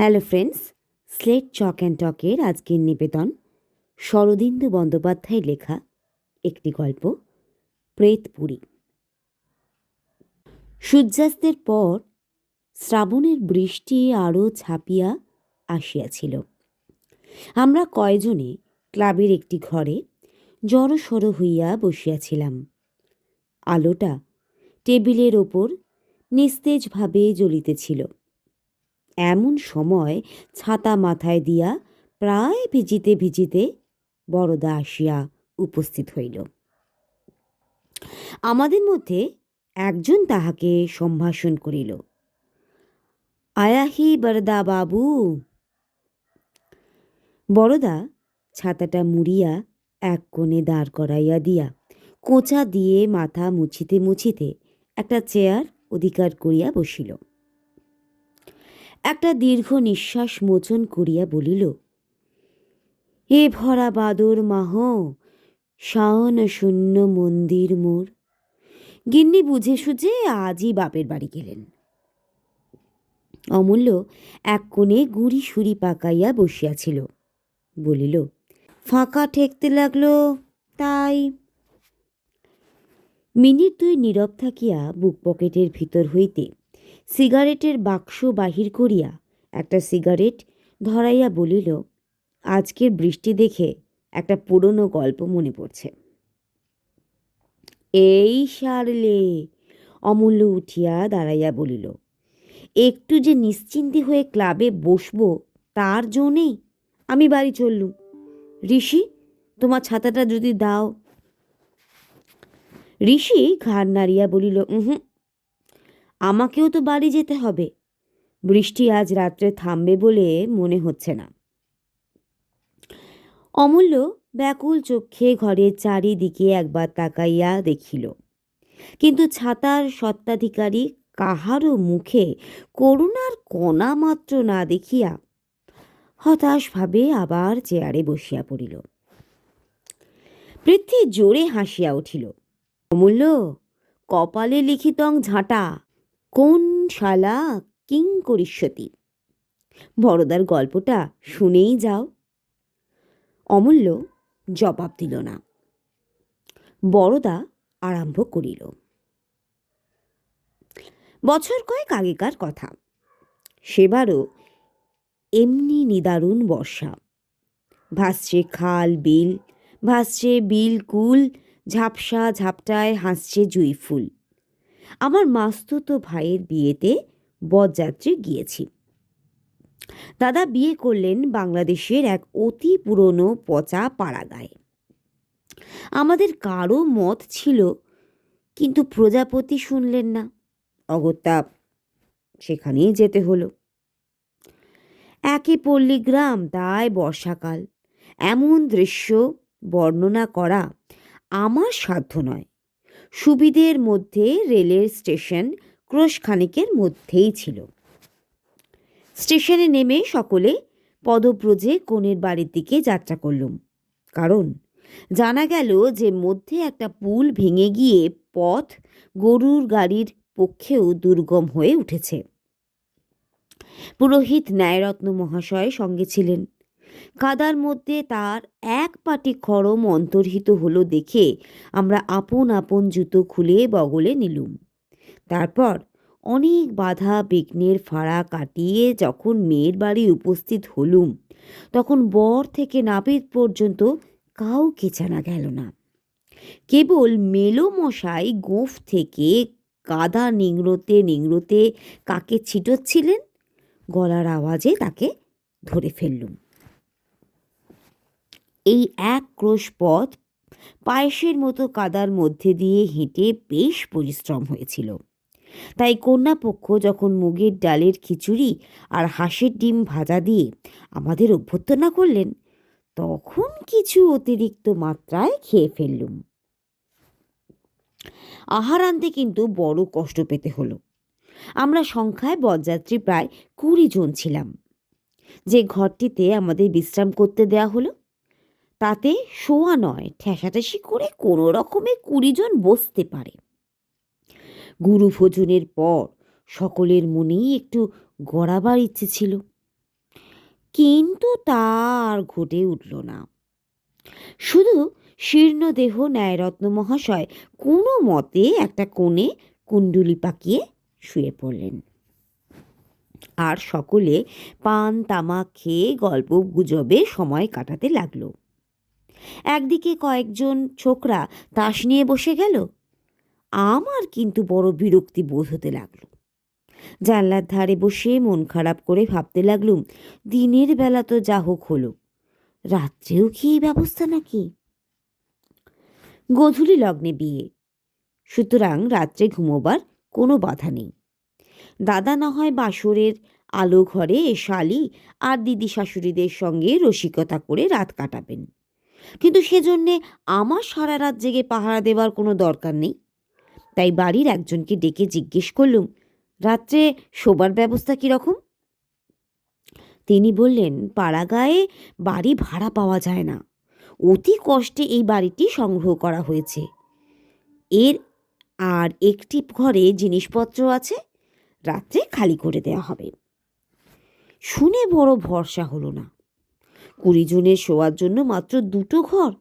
Hello friends, slate chalk and টকের আজকের নিবেদন শরদিন্দু বন্দ্যোপাধ্যায় লেখা একটি গল্প প্রেতপুরী সূর্যাস্তের পর শ্রাবণের বৃষ্টি আরও ছাপিয়া আসিয়াছিল। আমরা কয়জনে ক্লাবের একটি ঘরে জড়সড় হইয়া বসিয়াছিলাম। আলোটা টেবিলের ওপর নিস্তেজভাবে জ্বলিতেছিল। এমন সময় ছাতা মাথায় দিয়া প্রায় ভিজিতে ভিজিতে বড়দা আসিয়া উপস্থিত হইল। আমাদের মধ্যে একজন তাহাকে সম্ভাষণ করিল। আয়াহি বরদা বাবু। বড়দা ছাতাটা মুড়িয়া এক কোণে দাঁড় করাইয়া দিয়া কোঁচা দিয়ে মাথা মুছিতে মুছিতে একটা চেয়ার অধিকার করিয়া বসিল। একটা দীর্ঘ নিঃশ্বাস মোচন করিয়া বলিল, হে ভরা বাদর মাহ শাওন শূন্য মন্দির মোর। গিন্নি বুঝে সুঝে আজই বাপের বাড়ি গেলেন অমূল্য এক কোণে গুড়ি সুড়ি পাকাইয়া বসিয়াছিল। বলিল, ফাঁকা ঠেকতে লাগল, তাই মিনিট দুই নীরব থাকিয়া বুক পকেটের ভিতর হইতে সিগারেটের বাক্স বাহির করিয়া একটা সিগারেট ধরাইয়া বলিল, আজকের বৃষ্টি দেখে একটা পুরনো গল্প মনে পড়ছে। এই সারলে অমূল্য উঠিয়া দাঁড়াইয়া বলিল, একটু যে নিশ্চিন্তি হয়ে ক্লাবে বসবো তার জন্যেই আমি বাড়ি চললুম। ঋষি, তোমার ছাতাটা যদি দাও। ঋষি ঘাড় নাড়িয়া বলিল হুম আমাকেও তো বাড়ি যেতে হবে। বৃষ্টি আজ রাত্রে থামবে বলে মনে হচ্ছে না। অমূল্য ব্যাকুল চক্ষে ঘরের চারিদিকে একবার তাকাইয়া দেখিল। কিন্তু ছাতার সত্ত্বাধিকারী কাহারও মুখে করুণার কণা মাত্র না দেখিয়া হতাশভাবে আবার চেয়ারে বসিয়া পড়িল। পৃথ্বী জোরে হাসিয়া উঠিল, অমূল্য, কপালে লিখিতং ঝাঁটা কোন শালা কিং করিষ্যতি? বড়দার গল্পটা শুনেই যাও। অমূল্য জবাব দিল না। বড়দা আরম্ভ করিল। বছর কয়েক আগেকার কথা। সেবারও এমনি নিদারুণ বর্ষা। ভাসছে খাল, বিল, ভাসছে বিল, কুল, ঝাপসা ঝাপটায় হাসছে জুই ফুল। আমার মাস্তুতো ভাইয়ের বিয়েতে বরযাত্রী গিয়েছি। দাদা বিয়ে করলেন বাংলাদেশের এক অতি পুরনো পচা পাড়াগায়। আমাদের কারও মত ছিল, কিন্তু প্রজাপতি শুনলেন না। অগত্যা সেখানেই যেতে হলো। একে পল্লীগ্রাম, তাই বর্ষাকাল। এমন দৃশ্য বর্ণনা করা আমার সাধ্য নয়। সুবিধের মধ্যে রেলের স্টেশন ক্রোশখানিকের মধ্যেই ছিল। স্টেশনে নেমে সকলে পদব্রজে কনের বাড়ির দিকে যাত্রা করলুম। কারণ জানা গেল যে মধ্যে একটা পুল ভেঙে গিয়ে পথ গরুর গাড়ির পক্ষেও দুর্গম হয়ে উঠেছে। পুরোহিত ন্যায়রত্ন মহাশয় সঙ্গে ছিলেন। কাদার মধ্যে তার এক পাটি খড়ম অন্তর্হিত হলো দেখে আমরা আপন আপন জুতো খুলে বগলে নিলুম। তারপর অনেক বাধা বিঘ্নের ফাড়া কাটিয়ে যখন মেয়ের বাড়ি উপস্থিত হলুম, তখন বর থেকে নাপিত পর্যন্ত কাউকে জানা গেল না। কেবল মেলো মশাই গোঁফ থেকে কাদা নিংড়োতে নিংড়োতে কাকে ছিটোচ্ছিলেন? গলার আওয়াজে তাকে ধরে ফেললুম। এই এক ক্রোশ পথ পায়েসের মতো কাদার মধ্যে দিয়ে হেঁটে বেশ পরিশ্রম হয়েছিল। তাই কন্যাপক্ষ যখন মুগের ডালের খিচুড়ি আর হাঁসের ডিম ভাজা দিয়ে আমাদের অভ্যর্থনা করলেন, তখন কিছু অতিরিক্ত মাত্রায় খেয়ে ফেললুম। আহার আনতে কিন্তু বড় কষ্ট পেতে হলো। আমরা সংখ্যায় বরযাত্রী প্রায় কুড়ি জন ছিলাম। যে ঘরটিতে আমাদের বিশ্রাম করতে দেয়া হলো তাতে শোয়া নয়, ঠেসাঠেসি করে কোনো রকমে কুড়িজন বসতে পারে। গুরু ভোজনের পর সকলের মনেই একটু গড়াবার ইচ্ছে ছিল। কিন্তু তা আর ঘটে উঠল না। শুধু শীর্ণ দেহ ন্যায়রত্ন মহাশয় কোনো মতে একটা কোণে কুণ্ডুলি পাকিয়ে শুয়ে পড়লেন। আর সকলে পান, তামাক খেয়ে গল্প গুজবে সময় কাটাতে লাগল। একদিকে কয়েকজন ছোকরা তাস নিয়ে বসে গেল। আমার কিন্তু বড় বিরক্তি বোধ হতে লাগল। জানলার ধারে বসে মন খারাপ করে ভাবতে লাগলুম দিনের বেলা তো যা হোক হলো, রাত্রেও কি এই ব্যবস্থা নাকি? গধূলি লগ্নে বিয়ে, সুতরাং রাত্রে ঘুমোবার কোনো বাধা নেই। দাদা না হয় বাসরের আলো ঘরে শালি আর দিদি শাশুড়িদের সঙ্গে রসিকতা করে রাত কাটাবেন। কিন্তু সেজন্যে আমার সারা রাত জেগে পাহারা দেওয়ার কোনো দরকার নেই। তাই বাড়ির একজনকে ডেকে জিজ্ঞেস করলুম, রাত্রে শোবার ব্যবস্থা কীরকম তিনি বললেন পাড়াগায়ে বাড়ি ভাড়া পাওয়া যায় না। অতি কষ্টে এই বাড়িটি সংগ্রহ করা হয়েছে। এর আর একটি ঘরে জিনিসপত্র আছে, রাত্রে খালি করে দেওয়া হবে। শুনে বড় ভরসা হলো না। কুড়ি জনের শোয়ার জন্য মাত্র দুটো ঘর।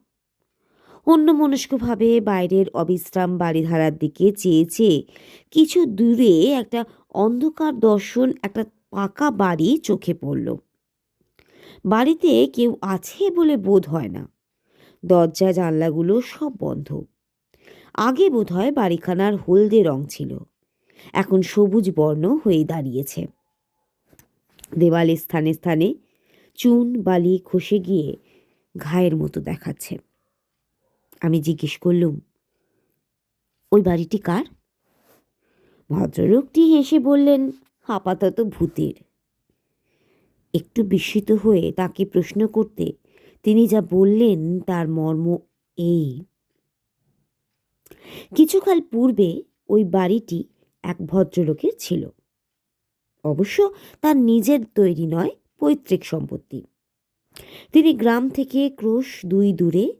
অন্য মনস্কভাবে বাইরের অবিশ্রাম বাড়িধারার দিকে চেয়ে চেয়ে কিছু দূরে একটা অন্ধকার দর্শন, একটা পাকা বাড়ি চোখে পড়ল। বাড়িতে কেউ আছে বলে বোধ হয় না। দরজা, জানলাগুলো সব বন্ধ। আগে বোধ হয় বাড়িখানার হলদে রং ছিল। এখন সবুজ বর্ণ হয়ে দাঁড়িয়েছে। দেওয়ালের স্থানে স্থানে চুন বালি খসে গিয়ে ঘায়ের মতো দেখাচ্ছে। আমি জিজ্ঞেস করলুম, ওই বাড়িটি কার? ভদ্রলোকটি হেসে বললেন, আপাতত ভূতের। একটু বিস্মিত হয়ে তাকে প্রশ্ন করতে তিনি যা বললেন তার মর্ম এই। কিছুকাল পূর্বে ওই বাড়িটি এক ভদ্রলোকের ছিল। অবশ্য তার নিজের তৈরি নয় পৈতৃক সম্পত্তি। তিনি গ্রাম থেকে ক্রোশ দুই দূরে,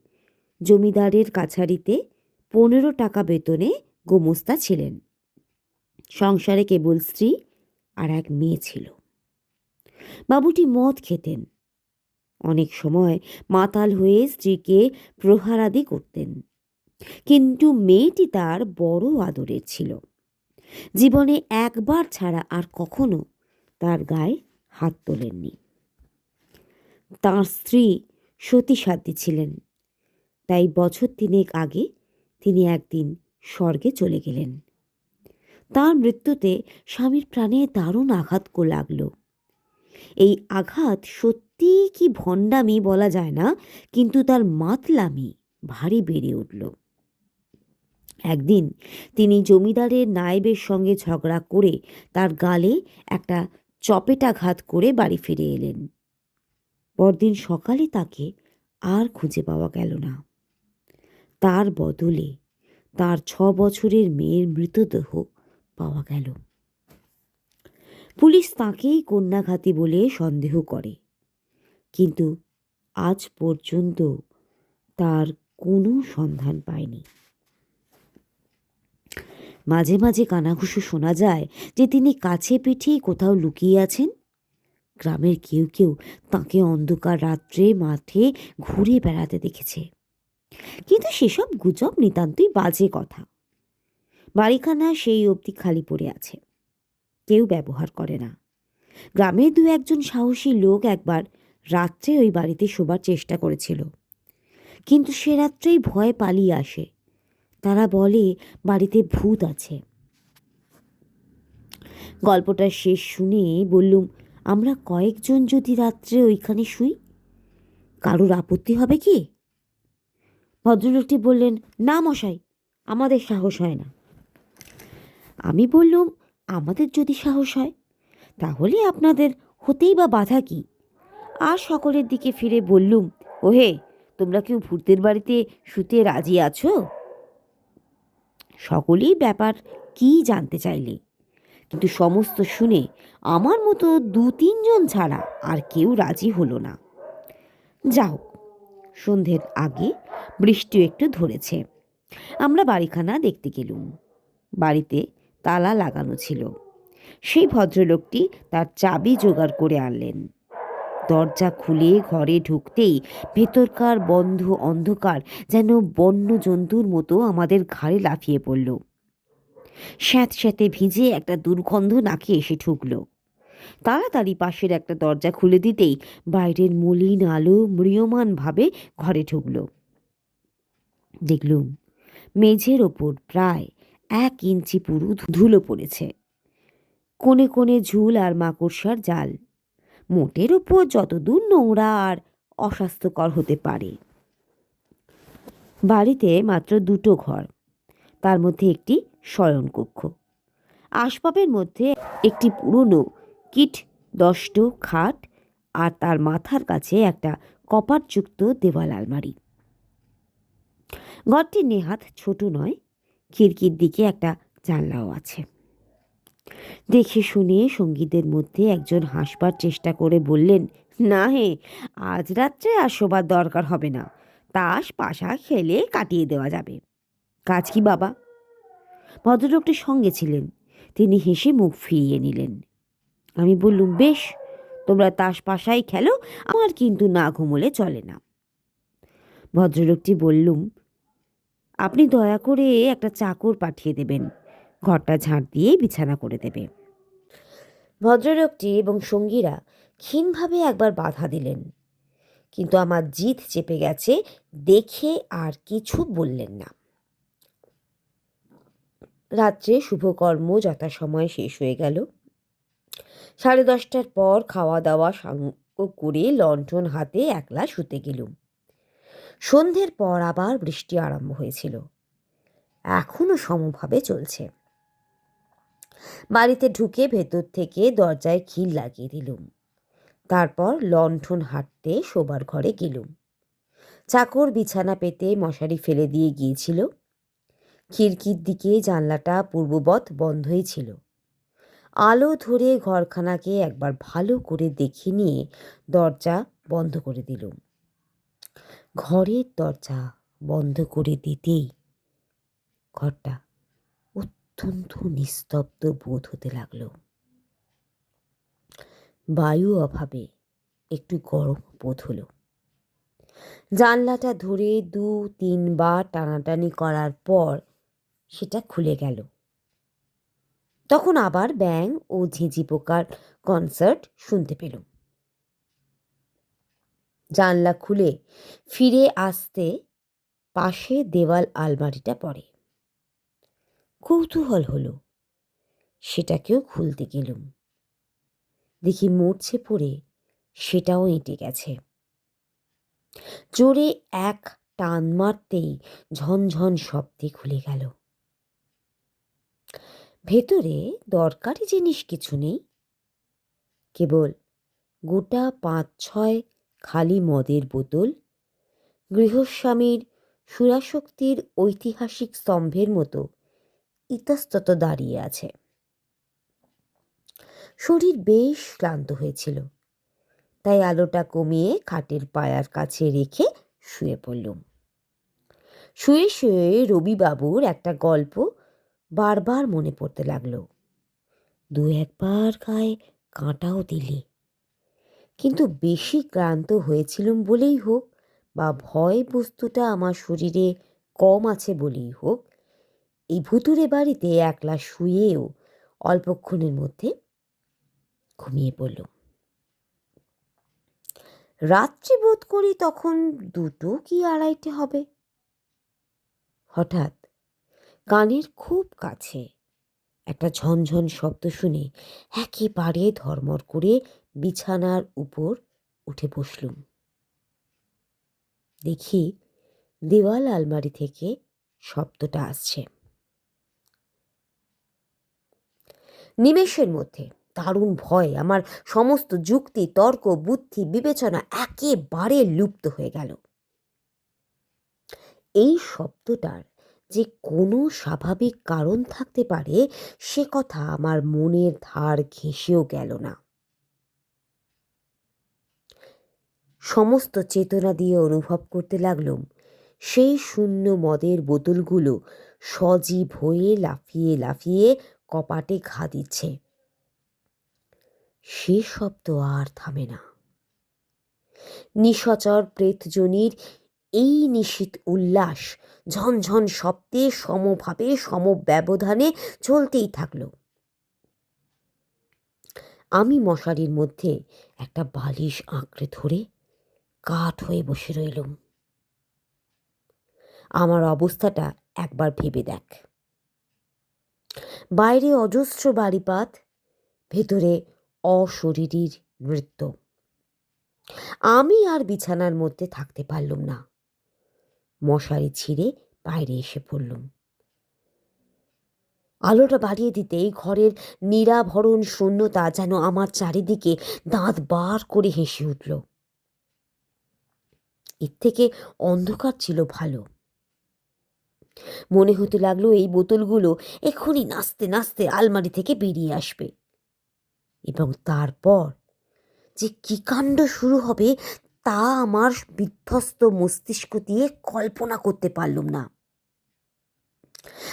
জমিদারের কাছারিতে পনেরো টাকা বেতনে গোমস্তা ছিলেন। সংসারে কেবল স্ত্রী আর এক মেয়ে ছিল। বাবুটি মদ খেতেন। অনেক সময় মাতাল হয়ে স্ত্রীকে প্রহারাদি করতেন। কিন্তু মেয়েটি তার বড় আদরের ছিল। জীবনে একবার ছাড়া আর কখনো তার গায়ে হাত তোলেননি। তাঁর স্ত্রী সতী সাধ্যী ছিলেন। তাই বছর তিনেক আগে তিনি একদিন স্বর্গে চলে গেলেন। তার মৃত্যুতে স্বামীর প্রাণে দারুণ আঘাত কো লাগল। এই আঘাত সত্যি কি ভণ্ডামি বলা যায় না, কিন্তু তার মাতলামি ভারী বেড়ে উঠল। একদিন তিনি জমিদারের নায়েবের সঙ্গে ঝগড়া করে তার গালে একটা চপেটাঘাত করে বাড়ি ফিরে এলেন। পরদিন সকালে তাকে আর খুঁজে পাওয়া গেল না। তার বদলে তার ছ বছরের মেয়ের মৃতদেহ পাওয়া গেল। পুলিশ তাকেই কন্যাঘাতী বলে সন্দেহ করে। কিন্তু আজ পর্যন্ত তার কোনো সন্ধান পায়নি। মাঝে মাঝে কানাঘুষো শোনা যায় যে তিনি কাছে পিঠেই কোথাও লুকিয়ে আছেন। গ্রামের কেউ কেউ তাকে অন্ধকার রাত্রে মাঠে ঘুরে বেড়াতে দেখেছে। কিন্তু সেসব গুজব নিতান্তই বাজে কথা। বাড়িখানা সেই অবধি খালি পড়ে আছে। কেউ ব্যবহার করে না। গ্রামের দু একজন সাহসী লোক একবার রাত্রে ওই বাড়িতে শোবার চেষ্টা করেছিল। কিন্তু সে রাত্রেই ভয় পালিয়ে আসে। তারা বলে, বাড়িতে ভূত আছে। গল্পটা শেষ শুনে বললুম, আমরা কয়েকজন যদি রাত্রে ওইখানে শুই, কারুর আপত্তি হবে কি? ভদ্রলোকটি বললেন, না মশাই, আমাদের সাহস হয় না। আমি বললুম, আমাদের যদি সাহস হয়, তাহলে আপনাদের হতেই বা বাধা কি? আর সকলের দিকে ফিরে বললুম, ওহে, তোমরা কেউ ভূতের বাড়িতে শুতে রাজি আছো? সকলেই ব্যাপার কি জানতে চাইলে। কিন্তু সমস্ত শুনে আমার মতো দু তিনজন ছাড়া আর কেউ রাজি হলো না। যা হোক সন্ধ্যের আগে বৃষ্টিও একটু ধরেছে। আমরা বাড়িখানা দেখতে গেলুম। বাড়িতে তালা লাগানো ছিল। সেই ভদ্রলোকটি তার চাবি জোগাড় করে আনলেন। দরজা খুলে ঘরে ঢুকতেই ভেতরকার বন্ধ অন্ধকার যেন বন্য জন্তুর মতো আমাদের ঘাড়ে লাফিয়ে পড়ল। স্যাঁত স্যাঁতে ভিজে একটা দুর্গন্ধ নাকে এসে ঠুকলো। তাড়াতাড়ি পাশের একটা দরজা খুলে দিতেই বাইরের মলিন আলো ম্রিয়মানভাবে ঘরে ঢুকলো। দেখলুম, মেঝের ওপর প্রায় এক ইঞ্চি পুরু ধুলো পড়েছে। কোণে কোণে ঝুল আর মাকড়সার জাল। মোটের ওপর যতদূর নোংরা আর অস্বাস্থ্যকর হতে পারে। বাড়িতে মাত্র দুটো ঘর, তার মধ্যে একটি শয়নকক্ষ। আসবাবের মধ্যে একটি পুরনো কিট দষ্ট খাট আর তার মাথার কাছে একটা কপারযুক্ত দেওয়াল আলমারি। ঘরটি নেহাত ছোট নয়, খিড়কির দিকে একটা জানলাও আছে। দেখে শুনে সঙ্গীদের মধ্যে একজন হাসবার চেষ্টা করে বললেন, না হে, আজ রাত্রে আর শোবার দরকার হবে না। তাস, পাশা খেলে কাটিয়ে দেওয়া যাবে। কাজ কি বাবা? ভদ্রলোকটি সঙ্গে ছিলেন। তিনি হেসে মুখ ফিরিয়ে নিলেন। আমি বললুম, বেশ, তোমরা তাস, পাশাই খেলো, আমার কিন্তু না ঘুমোলে চলে না। ভদ্রলোকটি বললুম, আপনি দয়া করে একটা চাকর পাঠিয়ে দেবেন। ঘরটা ঝাঁট দিয়ে বিছানা করে দেবে। ভদ্রলোকটি এবং সঙ্গীরা ক্ষীণভাবে একবার বাধা দিলেন। কিন্তু আমার জিদ চেপে গেছে, দেখে আর কিছু বললেন না। রাত্রে শুভকর্ম যথাসময়ে শেষ হয়ে গেল। সাড়ে দশটার পর খাওয়া দাওয়া সাঙ্গ করে লণ্ঠন হাতে একলা শুতে গেলুম। সন্ধ্যের পর আবার বৃষ্টি আরম্ভ হয়েছিল। এখনও সমভাবে চলছে। বাড়িতে ঢুকে ভেতর থেকে দরজায় খিল লাগিয়ে দিলুম। তারপর লণ্ঠন হাঁটতে শোবার ঘরে গেলুম। চাকর বিছানা পেতে মশারি ফেলে দিয়ে গিয়েছিল। খিড়কির দিকে জানলাটা পূর্ববৎ বন্ধই ছিল। আলো ধরে ঘরখানাকে একবার ভালো করে দেখে নিয়ে দরজা বন্ধ করে দিলুম। ঘরের দরজা বন্ধ করে দিতেই ঘরটা অত্যন্ত নিস্তব্ধ বোধ হতে লাগল। বায়ু অভাবে একটু গরম বোধ হলো। জানলাটা ধরে দু তিনবার টানাটানি করার পর সেটা খুলে গেল। তখন আবার ব্যাং ও ঝিঁঝি পোকার কনসার্ট শুনতে পেলুম। জানলা খুলে ফিরে আসতে পাশে দেওয়াল আলমারিটা পড়ে। কৌতূহল হলো। সেটাকেও খুলতে গেলুম। দেখি মরছে পড়ে, সেটাও এঁটে গেছে। জোরে এক টান মারতেই ঝনঝন শব্দে খুলে গেল। ভেতরে দরকারি জিনিস কিছু নেই। কেবল গোটা পাঁচ ছয় খালি মদের বোতল, গৃহস্বামীর সুরাশক্তির ঐতিহাসিক স্তম্ভের মতো ইতস্তত দাঁড়িয়ে আছে। শরীর বেশ ক্লান্ত হয়েছিল। তাই আলোটা কমিয়ে খাটের পায়ার কাছে রেখে শুয়ে পড়লুম। শুয়ে শুয়ে রবিবাবুর একটা গল্প বারবার মনে পড়তে লাগল। দু একবার গায়ে কাঁটাও দিলে। কিন্তু বেশি ক্লান্ত হয়েছিলুম বলেই হোক বা ভয় বস্তুটা আমার শরীরে কম আছে বলেই হোক এই ভুতুরে বাড়িতে একলা শুয়েও অল্পক্ষণের মধ্যে ঘুমিয়ে পড়ল। রাত্রি বোধ করি তখন দুটো কি আড়াইটে হবে? হঠাৎ কানের খুব কাছে একটা ঝনঝন শব্দ শুনে একেবারে ধর্মর করে বিছানার উপর উঠে বসলুম। দেখি দেওয়াল আলমারি থেকে শব্দটা আসছে। নিমেষের মধ্যে। দারুণ ভয়, আমার সমস্ত যুক্তি, তর্ক, বুদ্ধি, বিবেচনা একেবারে লুপ্ত হয়ে গেল। এই শব্দটার যে কোনো স্বাভাবিক কারণ থাকতে পারে, সে কথা আমার মনের ধার ঘেঁষেও গেল না। সমস্ত চেতনা দিয়ে অনুভব করতে লাগলুম। সেই শূন্য মদের বোতলগুলো সজীব হয়ে লাফিয়ে লাফিয়ে কপাটে ঘা দিচ্ছে। সে শব্দ আর থামে না। নিশাচর প্রেতজনির এই নিশীত উল্লাস ঝনঝন শব্দে সমভাবে সমব্যবধানে চলতেই থাকল। আমি মশারির মধ্যে একটা বালিশ আঁকড়ে ধরে কাঠ হয়ে বসে রইলুম। আমার অবস্থাটা একবার ভেবে দেখ। বাইরে অজস্র বাড়িপাত, ভেতরে অশরীরীর নৃত্য। আমি আর বিছানার মধ্যে থাকতে পারলুম না। মশারি ছিঁড়ে বাইরে এসে পড়লুম। আলোটা বাড়িয়ে দিতেই ঘরের নিরাভরণ শূন্যতা যেন আমার চারিদিকে দাঁত বার করে হেসে উঠল। এর থেকে অন্ধকার ছিল ভালো। মনে হতে লাগল এই বোতলগুলো এক্ষুনি নাচতে নাচতে আলমারি থেকে বেরিয়ে আসবে। এবং তারপর যে কি কাণ্ড শুরু হবে তা আমার বিধ্বস্ত মস্তিষ্ক দিয়ে কল্পনা করতে পারলুম না।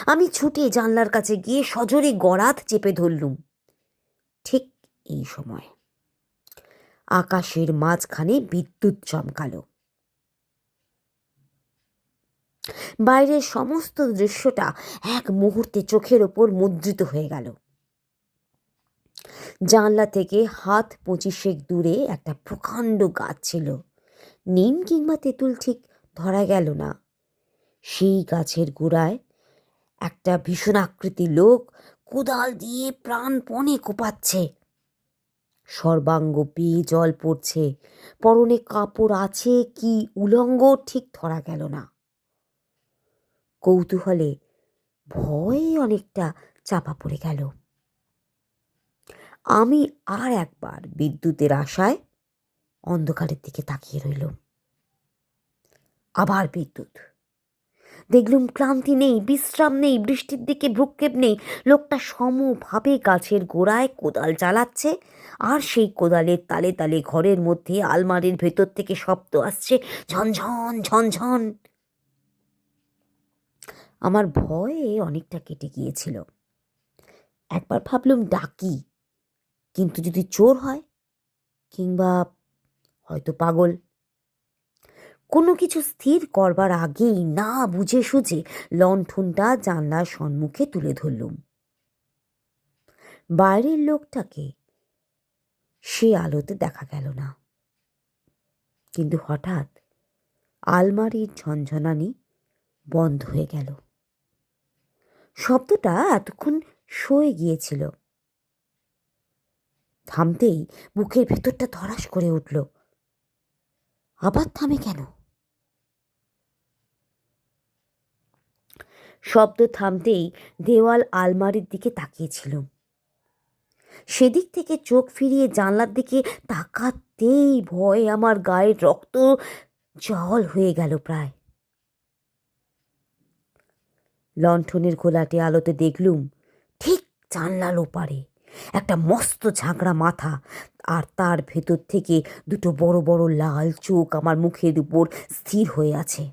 আমি ছুটে জানলার কাছে গিয়ে সজোরে গড়াত চেপে ধরলুম। ঠিক এই সময় আকাশের মাঝখানে বিদ্যুৎ চমকালো। বাইরের সমস্ত দৃশ্যটা এক মুহূর্তে চোখের ওপর মুদ্রিত হয়ে গেল। জানলা থেকে হাত পঁচিশেক দূরে একটা প্রকাণ্ড গাছ ছিল। নিম কিংবা তেঁতুল ঠিক ধরা গেল না। সেই গাছের গোড়ায় একটা ভীষণ আকৃতি লোক কোদাল দিয়ে প্রাণপণে কোপাচ্ছে। সর্বাঙ্গ পেয়ে জল পড়ছে। পরনে কাপড় আছে কি উলঙ্গ ঠিক ধরা গেল না। কৌতূহলে ভয়ে অনেকটা চাপা পড়ে গেল। আমি আর একবার বিদ্যুতের আশায় অন্ধকারের দিকে তাকিয়ে রইল আবার বিদ্যুৎ। দেখলুম ক্লান্তি নেই, বিশ্রাম নেই, বৃষ্টির দিকে ভ্রুক্ষেপ নেই। লোকটা সমভাবে গাছের গোড়ায় কোদাল চালাচ্ছে আর সেই কোদালের তালে তালে ঘরের মধ্যে আলমারির ভেতর থেকে শব্দ আসছে, ঝনঝন ঝনঝন। আমার ভয়ে অনেকটা কেটে গিয়েছিল। একবার ভাবলুম ডাকি, কিন্তু যদি চোর হয় কিংবা হয়তো পাগল। কোনো কিছু স্থির করবার আগেই না বুঝে সুঝে লণ্ঠনটা জানলার সম্মুখে তুলে ধরলুম। বাইরের লোকটাকে সে আলোতে দেখা গেল না। কিন্তু হঠাৎ আলমারির ঝনঝনানি বন্ধ হয়ে গেল। শব্দটা এতক্ষণ সয়ে গিয়েছিল। থামতেই বুকের ভেতরটা ধরাস করে উঠল। আবার থামে কেন? শব্দ থামতেই দেওয়াল আলমারির দিকে তাকিয়েছিলাম সেদিক থেকে চোখ ফিরিয়ে জানলার দিকে তাকাতেই ভয়ে আমার গায়ের রক্ত জল হয়ে গেল প্রায়। লণ্ঠনের ঘোলাটে আলোতে দেখলুম ঠিক জানলার ওপারে একটা মস্ত ঝাঁকড়া মাথা আর তার ভেতর থেকে দুটো বড় বড় লাল চোখ আমার মুখের উপর স্থির হয়ে আছে।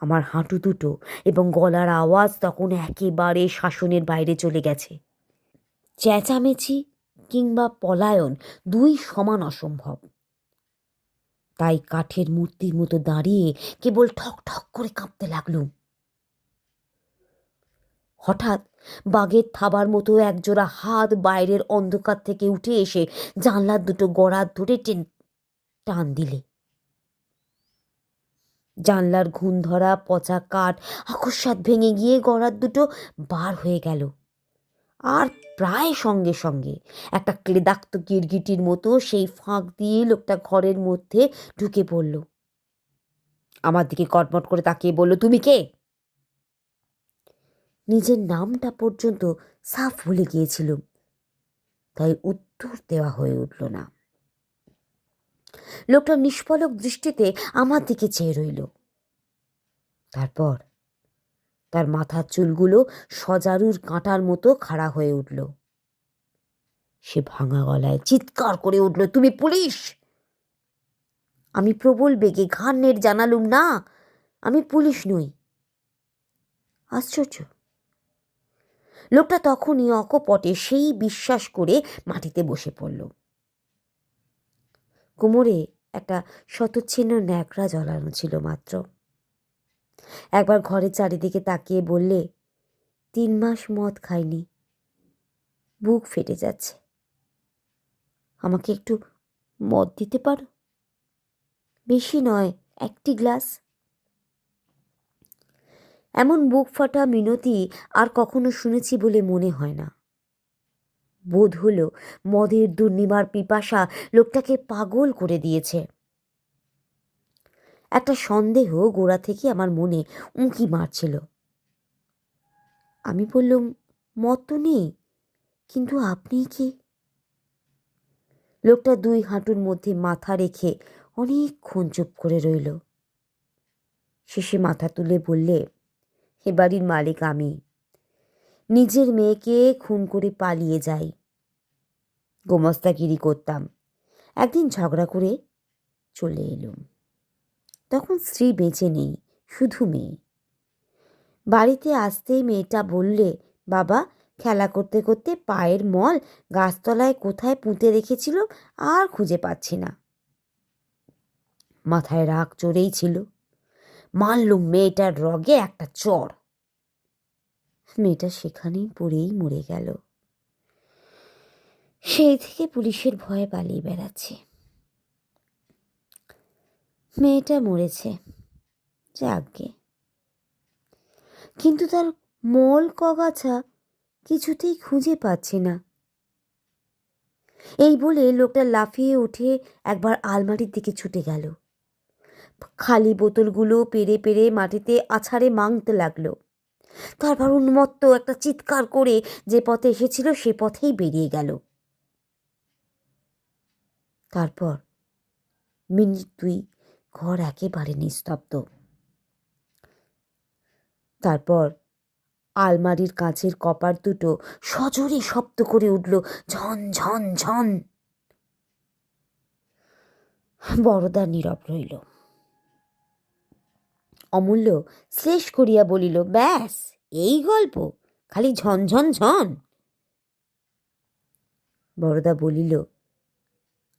আমার হাঁটু দুটো এবং গলার আওয়াজ তখন একেবারে শাসনের বাইরে চলে গেছে। চেঁচামেচি কিংবা পলায়ন দুই সমান অসম্ভব। তাই কাঠের মূর্তির মতো দাঁড়িয়ে কেবল ঠক ঠক করে কাঁপতে লাগলুম। হঠাৎ বাঘের থাবার মতো একজোড়া হাত বাইরের অন্ধকার থেকে উঠে এসে জানলার দুটো গড়ার ধরে টেন, টান দিলে। জানলার ঘুণ ধরা পচা কাঠ আকস্মাত ভেঙে গিয়ে গড়ার দুটো বার হয়ে গেল। আর প্রায় সঙ্গে সঙ্গে একটা ক্লেদাক্ত গিরগিটির মতো সেই ফাঁক দিয়ে লোকটা ঘরের মধ্যে ঢুকে পড়ল। আমার দিকে কটমট করে তাকিয়ে বলল, তুমি কে? নিজের নামটা পর্যন্ত সাফ ভুলে গিয়েছিলুম তাই উত্তর দেওয়া হয়ে উঠল না। লোকটা নিষ্ফলক দৃষ্টিতে আমার দিকে চেয়ে রইল। তারপর তার মাথার চুলগুলো সজারুর কাঁটার মতো খাড়া হয়ে উঠল। সে ভাঙা গলায় চিৎকার করে উঠল, তুমি পুলিশ? আমি প্রবল বেগে ঘাড় জানালুম, না, আমি পুলিশ নই। আশ্চর্য! লোকটা তখনই অকপটে সেই বিশ্বাস করে মাটিতে বসে পড়ল। কোমরে একটা শতচ্ছিন্ন ন্যাকড়া জ্বলানো ছিল মাত্র। একবার ঘরের চারিদিকে তাকিয়ে বললে, তিন মাস মদ খাইনি, বুক ফেটে যাচ্ছে। আমাকে একটু মদ দিতে পারো? বেশি নয়, একটি গ্লাস। এমন বুক ফাটা মিনতি আর কখনো শুনেছি বলে মনে হয় না। বোধ হলো মদের দুর্নিবার পিপাসা লোকটাকে পাগল করে দিয়েছে। একটা সন্দেহ গোড়া থেকে আমার মনে উঁকি মারছিল। আমি বললুম মত তো নেই, কিন্তু আপনি কি? লোকটা দুই হাঁটুর মধ্যে মাথা রেখে অনেকক্ষণ চুপ করে রইল। শেষে মাথা তুলে বললে এ বাড়ির মালিক আমি। নিজের মেয়েকে খুন করে পালিয়ে যাই। গোমস্তাগিরি করতাম। একদিন ঝগড়া করে চলে এলুম। তখন স্ত্রী বেঁচে নেই, শুধু মেয়ে। বাড়িতে আসতেই মেয়েটা বললে, বাবা, খেলা করতে করতে পায়ের মল গাছতলায় কোথায় পুঁতে রেখেছিল আর খুঁজে পাচ্ছি না। মাথায় রাগ চড়েই ছিল। মারলুম মেয়েটার রগে একটা চড় মেয়েটা সেখানেই পড়েই মরে গেল। সেই থেকে পুলিশের ভয়ে পালিয়ে বেড়াচ্ছে। মেয়েটা মরেছে, যাকগে। কিন্তু তার মল কগাছা কিছুতেই খুঁজে পাচ্ছে না। এই বলে লোকটা লাফিয়ে উঠে একবার আলমারির দিকে ছুটে গেল। খালি বোতলগুলো পেরে পেরে মাটিতে আছাড়ে মাংতে লাগল। তারপর উন্মত্ত একটা চিৎকার করে যে পথে এসেছিল সে পথেই বেরিয়ে গেল। তারপর মিনিট দুই ঘর একেবারে নিস্তব্ধ। তারপর আলমারির কাঁচের কপার দুটো সজোরে শব্দ করে উঠল, ঝন ঝন ঝন। বড়দা নীরব রইল। অমূল্য শ্লেষ করিয়া বলিল, ব্যাস, এই গল্প, খালি ঝনঝন ঝন বড়দা বলিল,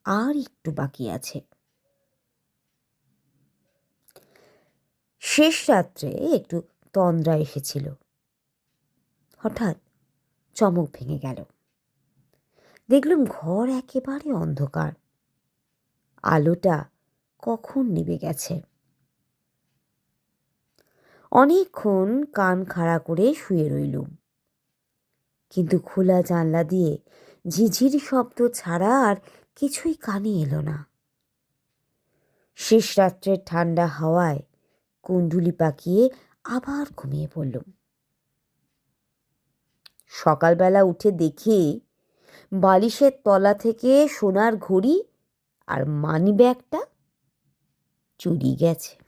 আর একটু বাকি আছে। শেষ রাত্রে একটু তন্দ্রা এসেছিল। হঠাৎ চমক ভেঙে গেল। দেখলুম ঘর একেবারে অন্ধকার। আলোটা কখন নিবে গেছে? অনেকক্ষণ কান খাড়া করে শুয়ে রইলুম। কিন্তু খোলা জানলা দিয়ে ঝিঝির শব্দ ছাড়া আর কিছুই কানে এলো না। শেষ রাত্রের ঠান্ডা হাওয়ায় কুণ্ডুলি পাকিয়ে আবার ঘুমিয়ে পড়লুম। সকালবেলা উঠে দেখি বালিশের তলা থেকে সোনার ঘড়ি আর মানি ব্যাগটা চুরি গেছে।